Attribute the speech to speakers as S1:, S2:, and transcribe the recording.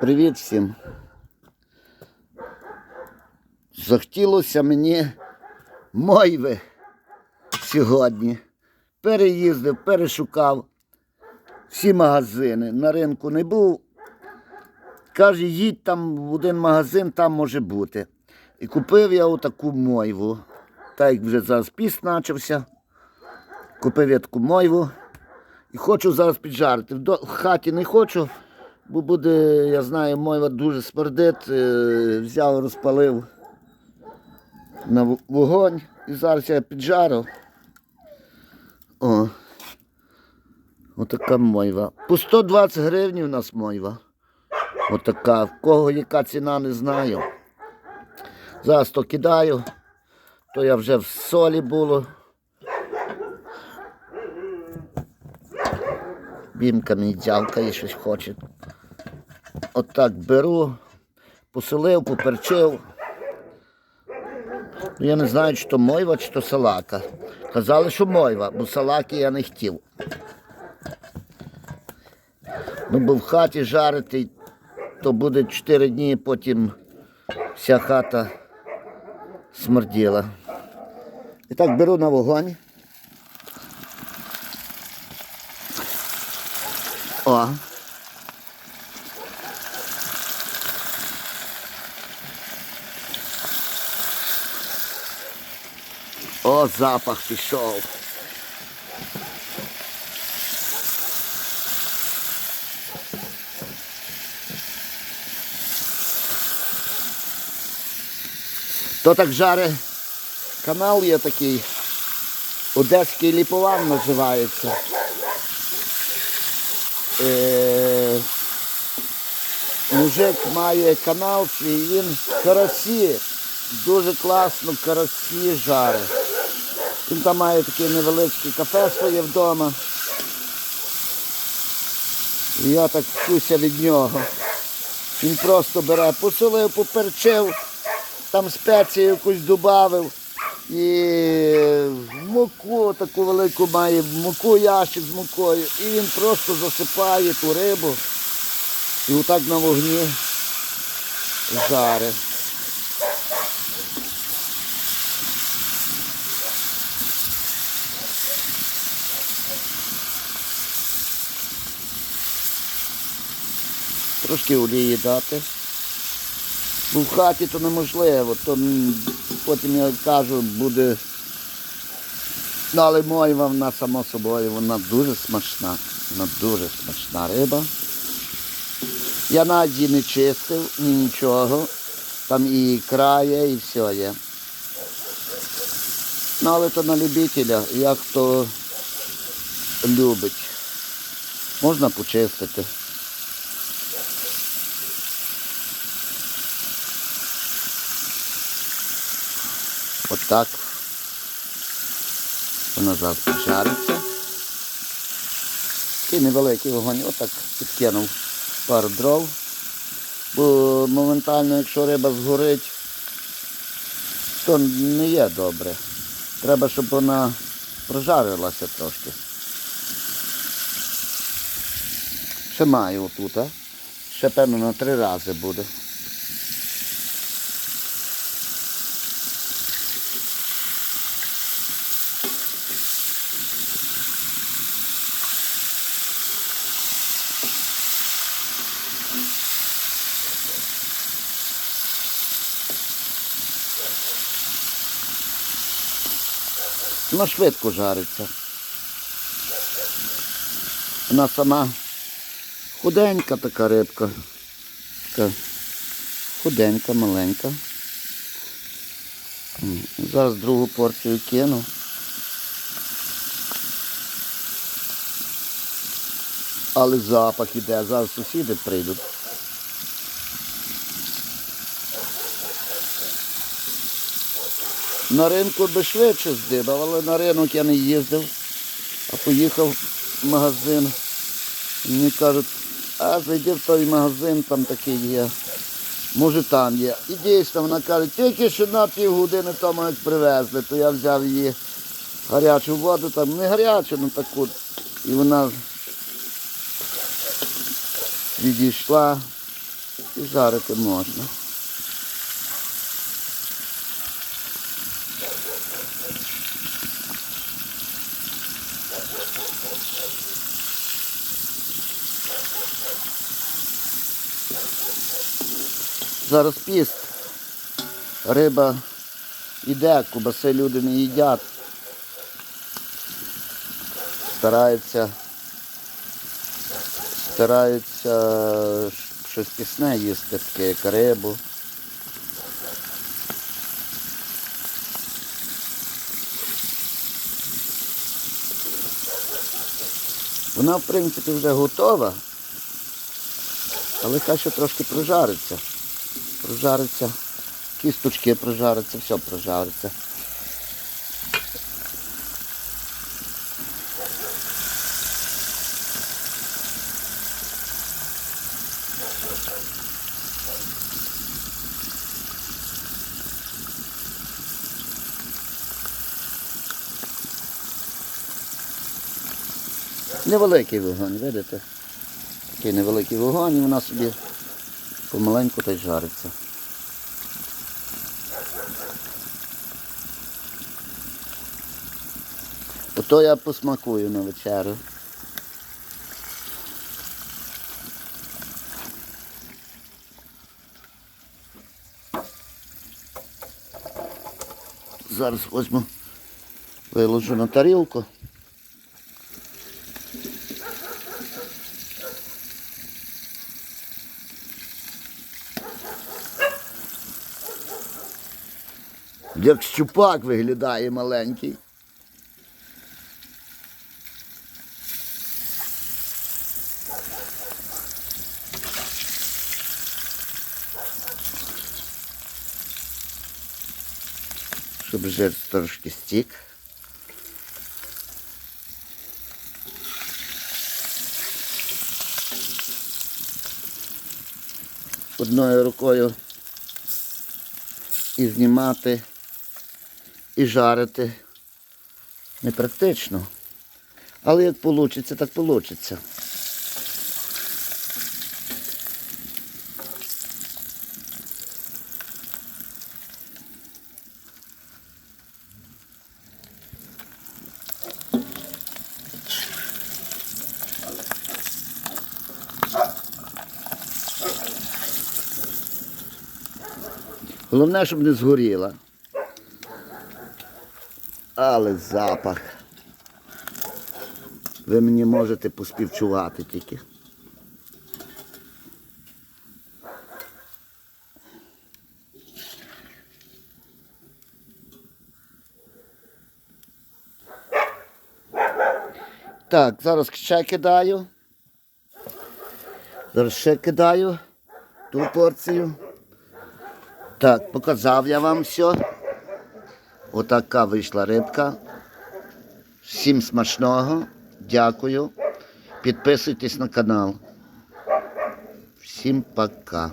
S1: Привіт всім. Захотілося мені мойви сьогодні. Переїздив, перешукав всі магазини. На ринку не був. Каже, їдь там в один магазин, там може бути. І купив я отаку мойву. Так як вже зараз піст почався. Купив я таку мойву. І хочу зараз піджарити. В хаті не хочу, бо буде, я знаю, мойва дуже смердить. Е, Взяв, розпалив на вогонь і зараз я піджарю. О. Отака мойва. По 120 гривень у нас мойва. Отака. В кого яка ціна, не знаю. Зараз то кидаю, то я вже в солі було. Бімка мені дзявкає, щось хоче. Отак беру, посолив, поперчив. Ну, Я не знаю, чи то мойва, чи то салака. Казали, що мойва, бо салаки я не хотів. Ну, бо в хаті жарити, то буде 4 дні, потім вся хата смерділа. І так беру на вогонь. О. Запах пішов. То так жаре канал є такий. Одеський ліпован називається. Е, мужик має канал свій, він карасі, дуже класно карасі жарить. Він там має таке невеличке кафе своє вдома. І я так вчуся від нього. Він просто бере, посолив, поперчив, там спецію якусь додав. І муку таку велику має, муку ящик з мукою. І він просто засипає ту рибу і отак на вогні жарить. Трошки олії дати. Бо в хаті то неможливо, то потім я кажу, буде. Ну, але мойва вона само собою, вона дуже смачна. Вона дуже смачна риба. Я навіть її не чистив, ні нічого. Там і ікра є, і все є. Ну, але то на любителя, як хто любить. Можна почистити. Отак. Вона зараз піджариться. Такий невеликий вогонь, отак підкинув пару дров. Бо моментально, якщо риба згорить, то не є добре. Треба, щоб вона прожарилася трошки. Ще маю отут? Ще певно на три рази буде. Вона швидко жариться. Вона сама худенька така рибка. Така худенька, маленька. Зараз другу порцію кину. Але запах іде, зараз сусіди прийдуть. На ринку би швидше здибав, але на ринок я не їздив, а поїхав в магазин. Мені кажуть, а зайди в той магазин, там такий є. Може там є. І дійсно вона каже, тільки що на півгодини тому як привезли, то я взяв її гарячу воду, там не гарячу, ну таку. І вона відійшла і жарити можна. Зараз піст. Риба іде, кубаси люди не їдять. Стараються, стараються щось пісне їсти, таке як рибу. Вона, в принципі, вже готова, але хай ще трошки прожариться. Прожариться, кісточки прожариться, все прожариться. Невеликий вогонь, видите? Такий невеликий вогонь, і вона собі помаленьку та й жариться. Ото я посмакую на вечерю. Зараз возьму, виложу на тарілку. Як щупак виглядає маленький. Щоб жир трошки стік. Одною рукою і знімати, і жарити непрактично. Але як вийде, так вийде. Головне, щоб не згоріла. Але запах. Ви мені можете поспівчувати тільки. Так, зараз ще кидаю. Зараз ще кидаю ту порцію. Так, показав я вам все. Отака вийшла рибка. Всім смачного. Дякую. Підписуйтесь на канал. Всім пока.